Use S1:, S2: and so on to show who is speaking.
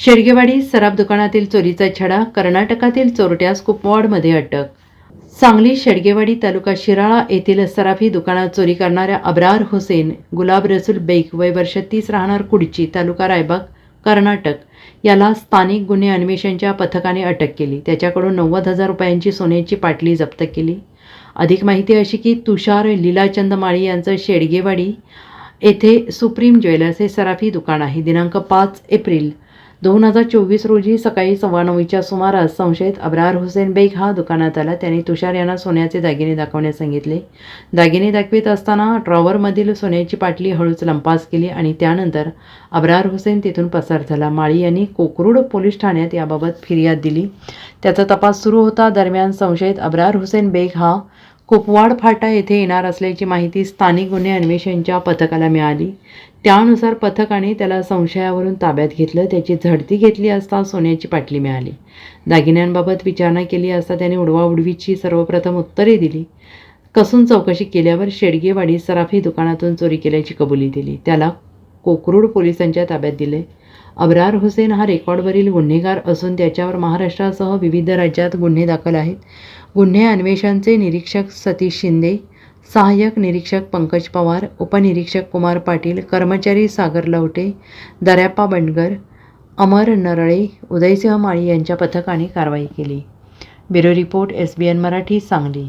S1: शेडगेवाडी सराफ दुकानातील चोरीचा छडा कर्नाटकातील चोरट्यास कुपवाडमध्ये अटक. सांगली शेडगेवाडी तालुका शिराळा येथील सराफी दुकानात चोरी करणाऱ्या अब्रार हुसेन गुलाब रसूल बेग वय वर्ष तीस राहणार कुडची तालुका रायबाग कर्नाटक याला स्थानिक गुन्हे अन्वेषणच्या पथकाने अटक केली. त्याच्याकडून नव्वद हजार रुपयांची सोन्याची पाटली जप्त केली. अधिक माहिती अशी की तुषार लीलाचंद माळी यांचं शेडगेवाडी येथे सुप्रीम ज्वेलर्स हे सराफी दुकान आहे. दिनांक पाच एप्रिल दोन हजार चोवीस रोजी सकाळी सव्वा नऊच्या सुमारास संशयित अब्रार हुसेन बेग हा दुकानात आला. त्याने तुषार यांना सोन्याचे दागिने दाखवण्यास सांगितले. दागिने दाखवित असताना ड्रॉवरमधील सोन्याची पाटली हळूच लंपास केली आणि त्यानंतर अब्रार हुसेन तिथून पसार झाला. माळी यांनी कोकरूड पोलीस ठाण्यात याबाबत फिर्याद दिली. त्याचा तपास सुरू होता. दरम्यान संशयित अब्रार हुसेन बेग हा कुपवाड फाटा येथे येणार असल्याची माहिती स्थानिक गुन्हे अन्वेषणच्या पथकाला मिळाली. त्यानुसार पथकाने त्याला संशयावरून ताब्यात घेतलं. त्याची झडती घेतली असता सोन्याची पाटली मिळाली. दागिन्यांबाबत विचारणा केली असता त्याने उडवाउडवीची सर्वप्रथम उत्तरे दिली. कसून चौकशी केल्यावर शेडगेवाडी सराफी दुकानातून चोरी केल्याची कबुली दिली. त्याला कोकरूड पोलिसांच्या ताब्यात दिले. अब्रार हुसेन हा रेकॉर्डवरील गुन्हेगार असून त्याच्यावर महाराष्ट्रासह विविध राज्यात गुन्हे दाखल आहेत. गुन्हे अन्वेषणचे निरीक्षक सतीश शिंदे सहाय्यक निरीक्षक पंकज पवार उपनिरीक्षक कुमार पाटील कर्मचारी सागर लवटे दर्याप्पा बंडगर अमर नरळे उदयसिंह माळी यांच्या पथकाने कारवाई केली. Bureau report S B N Marathi Sangli.